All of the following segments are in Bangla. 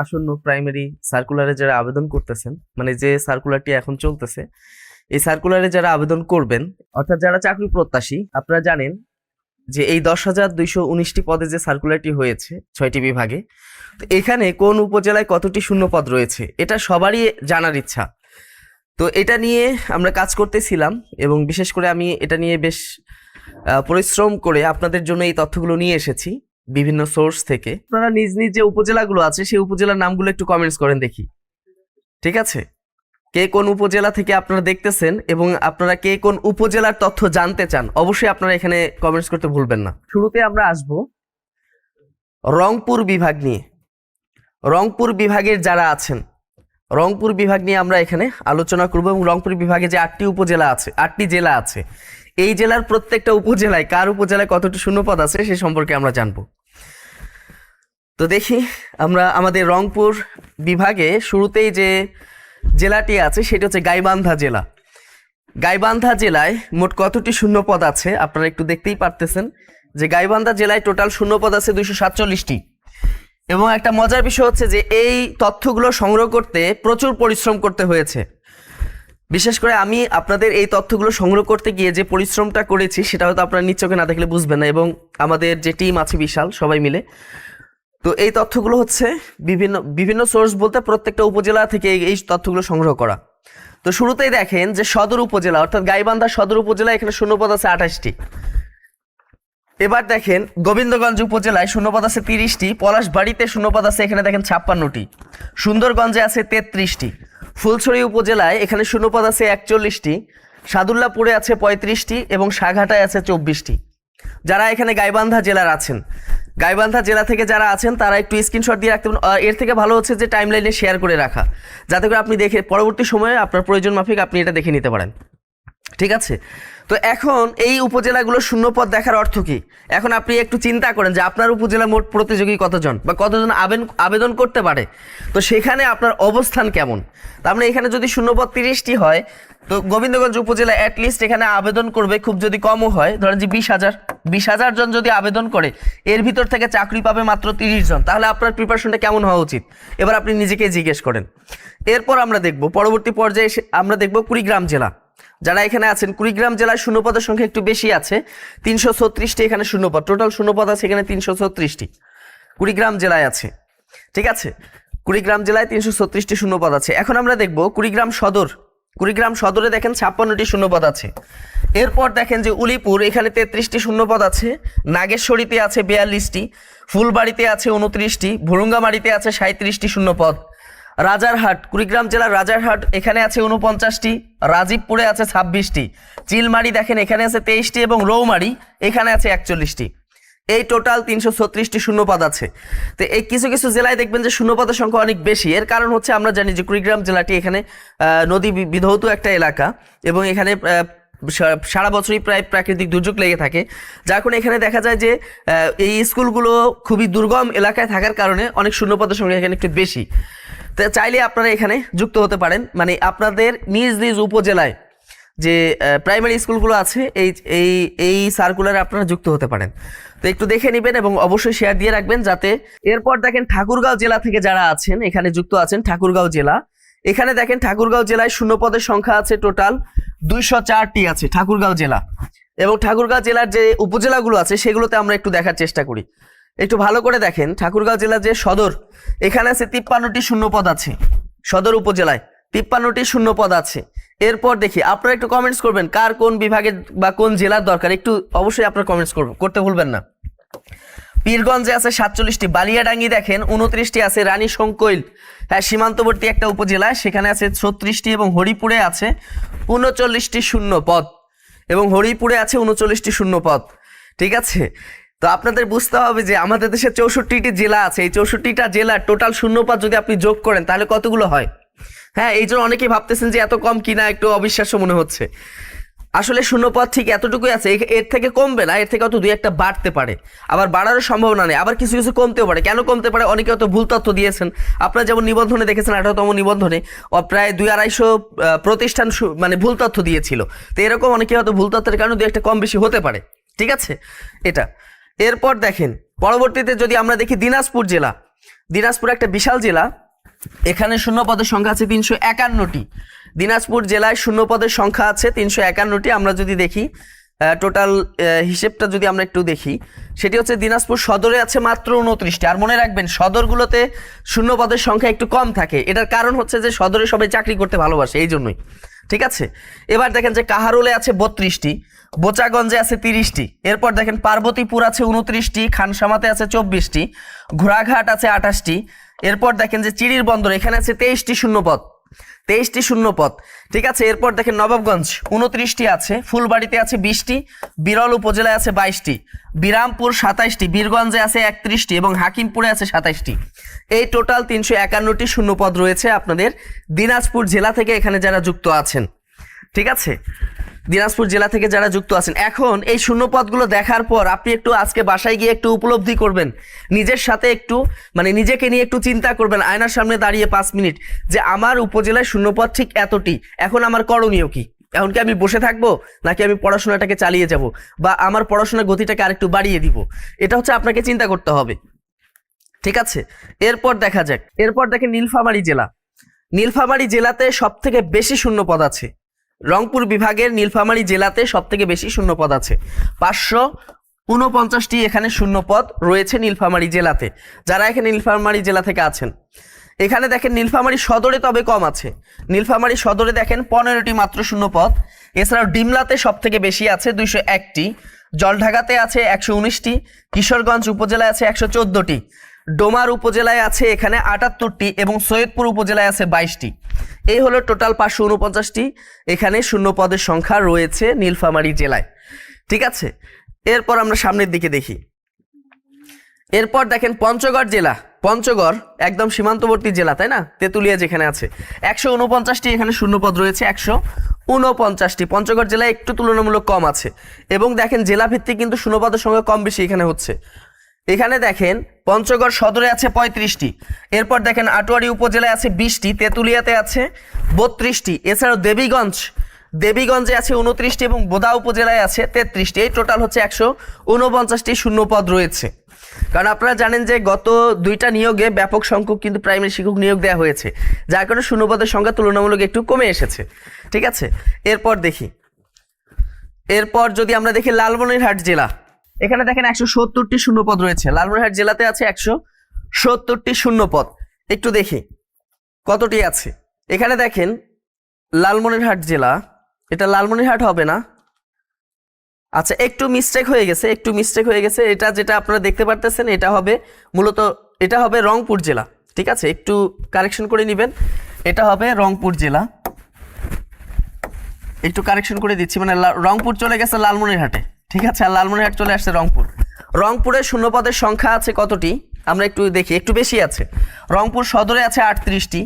আসন্ন প্রাইমারি সার্কুলারে যারা আবেদন করতেছেন মানে যে সার্কুলারটি এখন চলতেছে, এই সার্কুলারে যারা আবেদন করবেন, অর্থাৎ যারা চাকরি প্রত্যাশী, আপনারা জানেন যে এই দশ হাজার দুইশো উনিশটি পদে যে সার্কুলারটি হয়েছে, ছয়টি বিভাগে, তো এখানে কোন উপজেলায় কতটি শূন্য পদ রয়েছে, এটা সবারই জানার ইচ্ছা। তো এটা নিয়ে আমরা কাজ করতেছিলাম এবং বিশেষ করে আমি এটা নিয়ে বেশ পরিশ্রম করে আপনাদের জন্য এই তথ্যগুলো নিয়ে এসেছি। বিভিন্ন সোর্স থেকে। আপনারা নিজ নিজ যে উপজেলাগুলো আছে, সেই উপজেলার নামগুলো একটু কমেন্টস করেন দেখি। ঠিক আছে? কে কোন উপজেলা থেকে আপনারা দেখতেছেন এবং আপনারা কে কোন উপজেলার তথ্য জানতে চান, অবশ্যই আপনারা এখানে কমেন্টস করতে ভুলবেন না। শুরুতে আমরা আসব রংপুর বিভাগ নিয়ে। রংপুর বিভাগের যারা আছেন, রংপুর বিভাগ নিয়ে আমরা এখানে আলোচনা করব এবং রংপুর বিভাগে যে আটটি উপজেলা আছে, আটটি জেলা আছে, এই জেলার প্রত্যেকটা উপজেলায় কার উপজেলায় কতটি শূন্যপদ আছে সে সম্পর্কে আমরা জানব। তো দেখি, আমরা আমাদের রংপুর বিভাগে শুরুতেই যে জেলাটি আছে, সেটা হচ্ছে গাইবান্ধা জেলা। গাইবান্ধা জেলায় মোট কতটি শূন্যপদ আছে, আপনারা একটু দেখতেই পারতেছেন যে গাইবান্ধা জেলায় টোটাল শূন্যপদ আছে দুইশো সাতচল্লিশটি। এবং একটা মজার বিষয় হচ্ছে যে এই তথ্যগুলো সংগ্রহ করতে প্রচুর পরিশ্রম করতে হয়েছে। বিশেষ করে আমি আপনাদের এই তথ্যগুলো সংগ্রহ করতে গিয়ে যে পরিশ্রমটা করেছি, সেটা হয়তো আপনারা নিচ্চকে না দেখলে বুঝবেন না। এবং আমাদের যে টিম আছে বিশাল, সবাই মিলে তো এই তথ্যগুলো হচ্ছে বিভিন্ন বিভিন্ন সোর্স বলতে প্রত্যেকটা উপজেলা থেকে এই- তথ্যগুলো সংগ্রহ করা। তো শুরুতেই দেখেন যে সদর উপজেলা, অর্থাৎ গাইবান্ধা সদর উপজেলা এখানে শূন্যপদ আছে আঠাশটি। এবার দেখেন গোবিন্দগঞ্জ উপজেলায় শূন্যপদ আছে তিরিশটি, পলাশবাড়িতে শূন্যপদ আছে এখানে দেখেন ছাপ্পান্নটি, সুন্দরগঞ্জে আছে তেত্রিশটি, ফুলছড়ি উপজেলায় এখানে শূন্যপদ আছে একচল্লিশটি, সাদুল্লাপুরে আছে পঁয়ত্রিশটি এবং সাঘাটায় আছে চব্বিশটি। যারা এখানে গাইবান্ধা জেলার আছেন গাইবান্ধা জেলা থেকে যারা আছেন, তারা একটু স্ক্রিনশট দিয়ে রাখতে। এর থেকে ভালো হচ্ছে যে টাইম লাইনে শেয়ার করে রাখা। যাতে করে আপনি দেখে পরবর্তী সময়ে আপনার প্রয়োজন মাফিক আপনি এটা দেখে নিতে পারেন। ঠিক আছে? তো এখন এই উপজেলাগুলো শূন্যপদ দেখার অর্থ কি? এখন আপনি একটু চিন্তা করেন যে আপনার উপজেলা মোট প্রতিযোগী কতজন বা কতজন আবেদন আবেদন করতে পারে? তো সেখানে আপনার অবস্থান কেমন? তার মানে এখানে যদি শূন্যপদ তিরিশটি হয়, তো গোবিন্দগঞ্জ উপজেলা অ্যাটলিস্ট এখানে আবেদন করবে খুব যদি কমও হয়, ধরেন যে বিশ হাজার। বিশ হাজার জন যদি আবেদন করে, এর ভিতর থেকে চাকরি পাবে মাত্র তিরিশ জন। তাহলে আপনার প্রিপারেশনটা কেমন হওয়া উচিত? এবার আপনি নিজেকে জিজ্ঞেস করেন। এরপর আমরা দেখব, পরবর্তী পর্যায়ে আমরা দেখব কুড়িগ্রাম জেলা। যারা এখানে আছেন, কুড়িগ্রাম জেলায় শূন্যপদের সংখ্যা একটু বেশি আছে, তিনশো ছত্রিশটি এখানে শূন্যপদ। টোটাল শূন্যপদ আছে এখানে তিনশো ছত্রিশটি। কুড়িগ্রাম জেলায় আছে। ঠিক আছে? কুড়িগ্রাম জেলায় তিনশো ছত্রিশটি শূন্যপদ আছে। এখন আমরা দেখব কুড়িগ্রাম সদর। কুড়িগ্রাম সদরে দেখেন ছাপ্পান্নটি শূন্যপদ আছে। এরপর দেখেন যে উলিপুর, এখানে তেত্রিশটি শূন্যপদ আছে। নাগেশ্বরীতে আছে বিয়াল্লিশটি, ফুলবাড়িতে আছে উনত্রিশটি, ভুরুঙ্গামারিতে আছে সাঁত্রিশটি শূন্যপদ। রাজারহাট, কুড়িগ্রাম জেলার রাজারহাট, এখানে আছে উনপঞ্চাশটি রাজীবপুরে আছে ছাব্বিশটি, চিলমারি দেখেন এখানে আছে তেইশটি এবং রৌমারি এখানে আছে একচল্লিশটি। এই টোটাল তিনশো ছত্রিশটি শূন্যপদ আছে। তো এই কিছু কিছু জেলায় দেখবেন যে শূন্যপদের সংখ্যা অনেক বেশি। এর কারণ হচ্ছে আমরা জানি যে কুড়িগ্রাম জেলাটি এখানে নদী বিধৌত একটা এলাকা এবং এখানে সারা বছরই প্রায় প্রাকৃতিক দুর্যোগ লেগে থাকে। যার কারণে এখানে দেখা যায় যে এই স্কুলগুলো খুবই দুর্গম এলাকায় থাকার কারণে অনেক শূন্যপদের সংখ্যা এখানে একটু বেশি। চাইলে আপনারা এখানে যুক্ত হতে পারেন। মানে আপনাদের নিজ নিজ উপজেলায় যে প্রাইমারি স্কুলগুলো আছে, এই এই এই সার্কুলারে আপনারা যুক্ত হতে পারেন। তো একটু দেখে নেবেন এবং অবশ্যই শেয়ার দিয়ে রাখবেন যাতে এরপর দেখেন ঠাকুরগাঁও জেলা থেকে যারা আছেন, এখানে যুক্ত আছেন ঠাকুরগাঁও জেলা। এখানে দেখেন ঠাকুরগাঁও জেলায় শূন্যপদের সংখ্যা আছে টোটাল দুইশো চারটি আছে ঠাকুরগাঁও জেলা। এবং ঠাকুরগাঁও জেলার যে উপজেলাগুলো আছে, সেগুলোতে আমরা একটু দেখার চেষ্টা করি। একটু ভালো করে দেখেন, ঠাকুরগাঁও জেলার যে সদর, এখানে আছে তিপ্পান্নটি শূন্যপদ আছে, সদর উপজেলায় তিপ্পান্নটি শূন্যপদ আছে। এরপর দেখি, আপনারা একটু কমেন্টস করবেন, কার কোন বিভাগের বা কোন জেলার দরকার, একটু অবশ্যই আপনারা কমেন্টস করবেন করতে ভুলবেন না। পীরগঞ্জে আছে সাতচল্লিশটি, বালিয়াডাঙ্গি দেখেন, উনত্রিশটি আছে রানী শঙ্কৈল হ্যাঁ সীমান্তবর্তী একটা উপজেলা, সেখানে আছে ছত্রিশটি এবং হরিপুরে আছে উনচল্লিশটি শূন্য পদ এবং হরিপুরে আছে উনচল্লিশটি শূন্য পদ ঠিক আছে? তো আপনাদের বুঝতে হবে যে আমাদের দেশে চৌষট্টিটি জেলা আছে। এই চৌষট্টিটা জেলার টোটাল শূন্যপদ যদি আপনি যোগ করেন, তাহলে কতগুলো হয়? হ্যাঁ এই জন্য অনেকেই ভাবতেছেন যে এত কম কিনা একটু অবিশ্বাস্য মনে হচ্ছে। আসলে শূন্যপদ ঠিক এতটুকুই আছে এর থেকে কমবে না, এর থেকে অত দুই একটা বাড়তে পারে। আবার বাড়ারও সম্ভাবনা নেই, আবার কিছু কিছু কমতেও পারে। কেন কমতে পারে? অনেকে হয়তো ভুল তথ্য দিয়েছেন। আপনারা যেমন নিবন্ধনে দেখেছেন, আঠারোতম নিবন্ধনে প্রায় দুই আড়াইশো প্রতিষ্ঠান মানে ভুল তথ্য দিয়েছিল। তো এরকম অনেকে হয়তো ভুল তথ্যের কারণে দুই একটা কম বেশি হতে পারে। ঠিক আছে? এটা। এরপর দেখেন, পরবর্তীতে যদি আমরা দেখি দিনাজপুর জেলা, দিনাজপুর একটা বিশাল জেলা, এখানে শূন্য পদের সংখ্যা আছে তিনশো একান্নটি। দিনাজপুর জেলায় শূন্য পদের সংখ্যা আছে তিনশো একান্নটি, আমরা যদি দেখি টোটাল হিসেবটা যদি আমরা একটু দেখি, সেটি হচ্ছে দিনাজপুর সদরে আছে মাত্র উনত্রিশটি। আর মনে রাখবেন, সদরগুলোতে শূন্য পদের সংখ্যা একটু কম থাকে। এটার কারণ হচ্ছে যে সদরে সবাই চাকরি করতে ভালোবাসে, এই জন্যই। ঠিক আছে? এবার দেখেন যে কাহারোলে আছে বত্রিশটি, বোচাগঞ্জে আছে তিরিশটি, এরপর দেখেন পার্বতীপুর আছে উনত্রিশটি, খানসামাতে আছে চব্বিশটি, ঘোড়াঘাট আছে আঠাশটি, এরপর দেখেন যে চিড়ির বন্দর, এখানে আছে তেইশটি শূন্যপদ। তেইশটি শূন্যপদ ঠিক আছে, এরপর দেখেন নবাবগঞ্জ উনত্রিশটি আছে, ফুলবাড়িতে আছে বিশটি, বিরল উপজেলায় আছে বাইশটি, বিরামপুর সাতাইশটি, বীরগঞ্জে আছে একত্রিশটি এবং হাকিমপুরে আছে সাতাইশটি। এই টোটাল তিনশো একান্নটি শূন্যপদ রয়েছে আপনাদের দিনাজপুর জেলা থেকে এখানে যারা যুক্ত আছেন। ঠিক আছে দিনাজপুর জেলা থেকে যারা যুক্ত আছেন। এখন এই শূন্যপদগুলো দেখার পর আপনি একটু আজকে বাসায় গিয়ে একটু উপলব্ধি করবেন। নিজের সাথে একটু মানে নিজেকে নিয়ে একটু চিন্তা করবেন, আয়নার সামনে দাঁড়িয়ে পাঁচ মিনিট, যে আমার উপজেলায় শূন্যপদ ঠিক এতটি? এখন আমার করণীয় কি? এখন কি আমি বসে থাকব, নাকি আমি পড়াশোনাটাকে চালিয়ে যাব, বা আমার পড়াশোনার গতিটাকে আরেকটু বাড়িয়ে দিব? এটা হচ্ছে আপনাকে চিন্তা করতে হবে। ঠিক আছে? এরপর দেখা যাক। এরপর দেখেন নীলফামারী জেলা। নীলফামারী জেলাতে সব থেকে বেশি শূন্যপদ আছে। রংপুর বিভাগের নীলফামারী জেলাতে সব থেকে বেশি শূন্যপদ আছে। পাঁচশো উনপঞ্চাশটি এখানে শূন্যপদ রয়েছে নীলফামারী জেলাতে। যারা এখানে নীলফামারী জেলা থেকে আছেন, এখানে দেখেন নীলফামারী সদরে তবে কম আছে। নীলফামারী সদরে দেখেন পনেরোটি মাত্র শূন্যপদ। এছাড়াও ডিমলাতে সব থেকে বেশি আছে দুইশো একটি, জলঢাকাতে আছে একশো উনিশটি, কিশোরগঞ্জ উপজেলায় আছে একশো চোদ্দটি, ডোমার উপজেলায় আছে এখানে আটাত্তরটি এবং সৈয়দপুর উপজেলায় আছে বাইশটি। এই হলো টোটাল পাঁচশো উনপঞ্চাশটি এখানে শূন্য পদের সংখ্যা রয়েছে নীলফামারী জেলায়। ঠিক আছে? এরপর আমরা সামনের দিকে দেখি। এরপর দেখেন পঞ্চগড় জেলা। পঞ্চগড় একদম সীমান্তবর্তী জেলা, তাই না? তেঁতুলিয়া যেখানে আছে। একশো উনপঞ্চাশটি এখানে শূন্যপদ রয়েছে, একশো উনপঞ্চাশটি পঞ্চগড় জেলায় একটু তুলনামূলক কম আছে। এবং দেখেন জেলা ভিত্তিক কিন্তু শূন্যপদের সঙ্গে কম বেশি এখানে হচ্ছে। এখানে দেখেন, পঞ্চগড় সদরে আছে পঁয়ত্রিশটি। এরপর দেখেন, আটোয়ারি উপজেলায় আছে বিশটি, তেঁতুলিয়াতে আছে বত্রিশটি। এছাড়াও দেবীগঞ্জ, দেবীগঞ্জে আছে উনত্রিশটি এবং বোদা উপজেলায় আছে তেত্রিশটি। এই টোটাল হচ্ছে একশো উনপঞ্চাশটি শূন্যপদ রয়েছে। কারণ আপনারা জানেন যে গত দুইটা নিয়োগে ব্যাপক সংখ্যক কিন্তু প্রাইমারি শিক্ষক নিয়োগ দেওয়া হয়েছে, যার কারণে শূন্যপদের সংখ্যা তুলনামূলক একটু কমে এসেছে। ঠিক আছে? এরপর দেখি। এরপর যদি আমরা দেখি লালমনিরহাট জেলা এখানে দেখেন একশো সত্তরটি শূন্যপদ রয়েছে। লালমনিরহাট জেলাতে আছে একশো সত্তরটি শূন্যপদ। একটু দেখি, কতটি আছে? এখানে দেখেন লালমনিরহাট জেলা। এটা লালমনিরহাট হবে না? আচ্ছা একটু মিস্টেক হয়ে গেছে, একটু মিস্টেক হয়ে গেছে। এটা যেটা আপনারা দেখতে পারতেছেন, এটা হবে মূলত, এটা হবে রংপুর জেলা। ঠিক আছে, একটু কারেকশন করে নেবেন। এটা হবে রংপুর জেলা। একটু কারেকশন করে দিচ্ছি মানে রংপুর চলে গেছে লালমনিরহাটে। ঠিক আছে, আর লালমনিরহাট চলে আসছে রংপুর। রংপুরে শূন্যপদের সংখ্যা আছে কতটি? আমরা একটু দেখি, একটু বেশি আছে। রংপুর সদরে আছে আটত্রিশটি।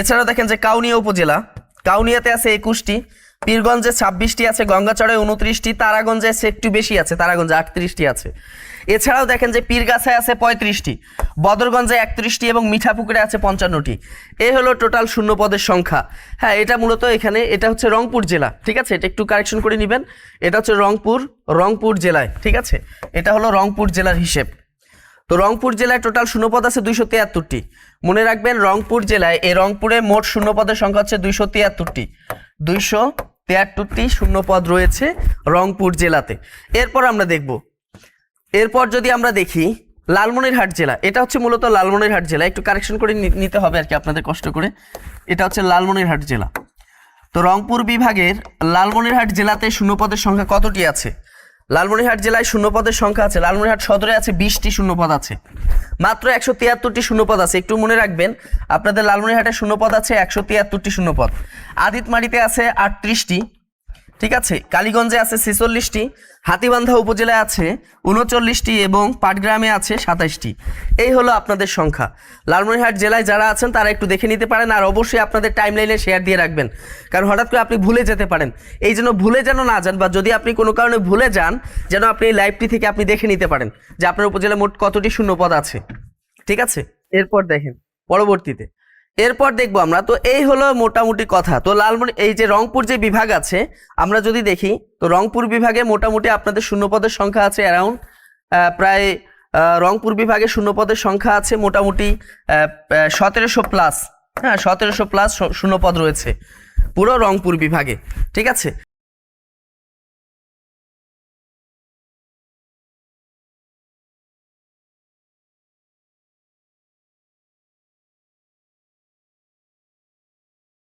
এছাড়াও দেখেন যে কাউনিয়া উপজেলা, কাউনিয়াতে আছে একুশটি। পীরগঞ্জে ছাব্বিশটি আছে গঙ্গাচড়ায় উনত্রিশটি, তারাগঞ্জে একটু বেশি আছে, তারাগঞ্জে আটত্রিশটি আছে। এছাড়াও দেখেন যে পীরগাছায় আছে পঁয়ত্রিশটি, বদরগঞ্জে একত্রিশটি এবং মিঠাপুকুরে আছে পঞ্চান্নটি। এই হলো টোটাল শূন্য পদের সংখ্যা। হ্যাঁ এটা মূলত এখানে, এটা হচ্ছে রংপুর জেলা, ঠিক আছে? এটা একটু কারেকশন করে নেবেন। এটা হচ্ছে রংপুর রংপুর জেলায়, ঠিক আছে? এটা হলো রংপুর জেলার হিসেব। তো রংপুর জেলায় টোটাল শূন্যপদ আছে দুইশো তিয়াত্তরটি। মনে রাখবেন রংপুর জেলায় এই রংপুরে মোট শূন্যপদের সংখ্যা হচ্ছে দুইশো তিয়াত্তরটি। দুইশো তেয়াত্তরটি শূন্যপদ রয়েছে রংপুর জেলাতে। এরপর আমরা দেখব। এরপর যদি আমরা দেখি লালমনিরহাট জেলা, এটা হচ্ছে মূলত লালমনিরহাট জেলা। একটু কারেকশন করে নিতে হবে আর কি আপনাদের কষ্ট করে। এটা হচ্ছে লালমনিরহাট জেলা। তো রংপুর বিভাগের লালমনিরহাট জেলাতে শূন্যপদের সংখ্যা কতটি আছে? লালমনিরহাট জেলায় শূন্যপদের সংখ্যা আছে। লালমনিহাট সদরে আছে বিশটি শূন্যপদ আছে। মাত্র একশো তিয়াত্তরটি শূন্যপদ আছে। একটু মনে রাখবেন, আপনাদের লালমনিরহাটে শূন্যপদ আছে, একশো তিয়াত্তরটি শূন্যপদ। আদিতমারিতে আছে আটত্রিশটি। ঠিক আছে, কালীগঞ্জে আছে ছেচল্লিশটি, হাতিবান্ধা উপজেলায় আছে উনচল্লিশটি এবং পাটগ্রামে আছে সাতাইশটি। এই হলো আপনাদের সংখ্যা। লালমনিরহাট জেলায় যারা আছেন, তারা একটু দেখে নিতে পারেন আর অবশ্যই আপনাদের টাইম লাইনে শেয়ার দিয়ে রাখবেন। কারণ হঠাৎ করে আপনি ভুলে যেতে পারেন। এই জন্য ভুলে যেন না যান বা যদি আপনি কোনো কারণে ভুলে যান, যেন আপনি এই লাইভটি থেকে আপনি দেখে নিতে পারেন যে আপনার উপজেলায় মোট কতটি শূন্যপদ আছে। ঠিক আছে? এরপর দেখেন, পরবর্তীতে। এরপর দেখব আমরা। তো এই হলো মোটামুটি কথা। তো লালমনি, এই যে রংপুর যে বিভাগ আছে, আমরা যদি দেখি, তো রংপুর বিভাগে মোটামুটি আপনাদের শূন্যপদের সংখ্যা আছে অ্যারাউন্ড প্রায় রংপুর বিভাগে শূন্যপদের সংখ্যা আছে মোটামুটি সতেরোশো প্লাস হ্যাঁ সতেরোশো প্লাস শূন্যপদ রয়েছে পুরো রংপুর বিভাগে। ঠিক আছে?